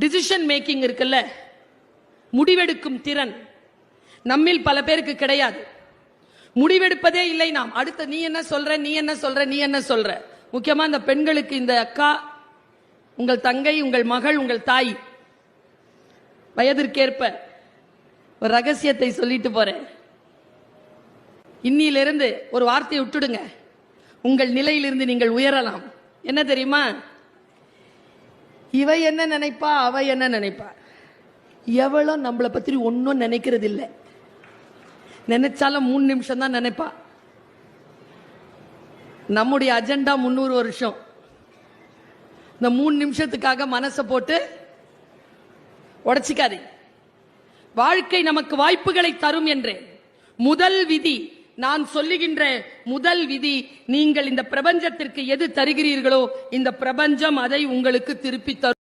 Decision making இருக்குல்ல. முடிவெடுக்கும் திறன் நம்மில் பல பேருக்கு கிடையாது. முடிவெடுப்பதே இல்லை நாம். அடுத்த நீ என்ன சொல்ற நீ என்ன சொல்ற நீ என்ன சொல்ற? முக்கியமா இந்த பெண்களுக்கு இந்த அக்கா உங்கள் தங்கை உங்கள் மகள் உங்கள் தாய் வயதிற்கேற்ப ஒரு ரகசியத்தை சொல்லிட்டு போறேன். இன்னிலிருந்து ஒரு வார்த்தையை விட்டுடுங்க. உங்கள் நிலையிலிருந்து நீங்கள் உயரலாம். என்ன தெரியுமா? இவ என்ன நினைப்பா அவ என்ன நினைப்பா? எவ்வளோ நம்மளை பற்றி ஒன்றும் நினைக்கிறது இல்லை நினைச்சாலும் மூணு நிமிஷம் தான் நினைப்பா. நம்முடைய அஜெண்டா முந்நூறு வருஷம். இந்த மூணு நிமிஷத்துக்காக மனசை போட்டு உடைச்சிக்காதீங்க. வாழ்க்கை நமக்கு வாய்ப்புகளை தரும் என்றே. முதல் விதி நான் சொல்லுகின்ற முதல் விதி நீங்கள் இந்த பிரபஞ்சத்திற்கு எது தருகிறீர்களோ இந்த பிரபஞ்சம் அதை உங்களுக்கு திருப்பி தரும்